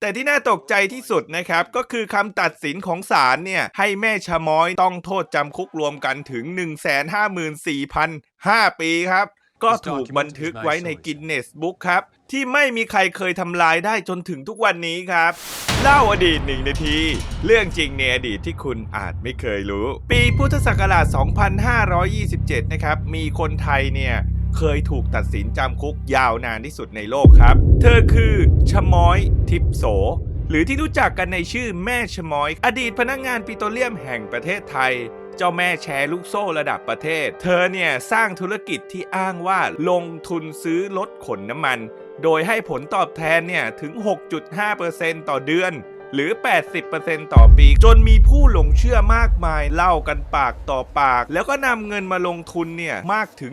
แต่ที่น่าตกใจที่สุดนะครับ ก็คือคำตัดสินของศาลเนี่ย ให้แม่ชะม้อยต้องโทษจำคุกรวมกันถึง 154,005 ปีครับ ก็ถูกบันทึกไว้ในกินเนสบุ๊กครับ ที่ไม่มีใครเคยทำลายได้จนถึงทุกวันนี้ครับ เล่าอดีตหนึ่งนาที เรื่องจริงในอดีตที่คุณอาจไม่เคยรู้ ปีพุทธศักราช 2527 นะครับ มีคนไทยเนี่ย เคยถูกตัดสินจำคุกยาวนานที่สุดในโลกครับ เธอคือชม้อยทิพโส หรือที่รู้จักกันในชื่อแม่ชม้อย อดีตพนักงานปิโตรเลียมแห่งประเทศไทยเจ้าแม่แชร์ลูกโซ่ระดับประเทศ เธอเนี่ยสร้างธุรกิจที่อ้างว่าลงทุนซื้อรถขนน้ำมัน โดยให้ผลตอบแทนเนี่ยถึง 6.5%ต่อเดือน หรือ 80%ต่อปี จนมีผู้หลงเชื่อมากมายเล่ากันปากต่อปาก แล้วก็นำเงินมาลงทุนเนี่ย มากถึง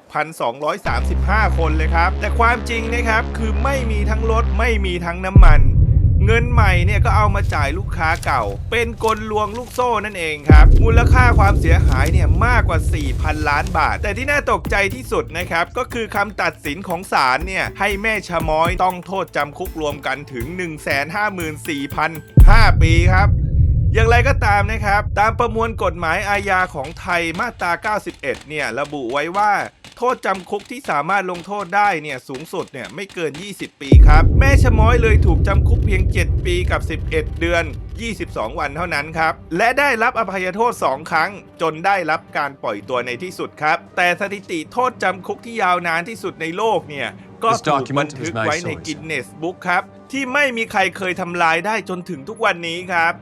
16,235 คนเลยครับ แต่ความจริงนะครับ คือไม่มีทั้งรถไม่มีทั้งน้ำมัน เงินใหม่เนี่ยก็เอามาจ่ายลูกค้าเก่า เป็นกลลวงลูกโซ่นั่นเองครับ มูลค่าความเสียหายเนี่ยมากกว่า 4,000 ล้านบาท แต่ที่น่าตกใจที่สุดนะครับ ก็คือคำตัดสินของศาลเนี่ยให้แม่ชะม้อยต้องโทษจำคุกรวมกันถึง 154,005 ปีครับอย่างไรก็ตามนะครับ ตามประมวลกฎหมายอาญาของไทยมาตรา 91 เนี่ย ระบุไว้ว่า โทษจำคุกที่สามารถลงโทษได้เนี่ยสูงสุดเนี่ยไม่เกิน 20 ปีครับ แม่ชะม้อยเลยถูกจำคุกเพียง 7 ปีกับ 11 เดือน 22 วันเท่านั้นครับ และได้รับอภัยโทษ 2 ครั้ง จนได้รับการปล่อยตัวในที่สุดครับ แต่สถิติโทษจำคุกที่ยาวนานที่สุดในโลกเนี่ยก็ This ถูก document บันทึก is my ไว้ใน source. กินเนสบุ๊กครับ ที่ไม่มีใครเคยทำลายได้จนถึงทุกวันนี้ครับ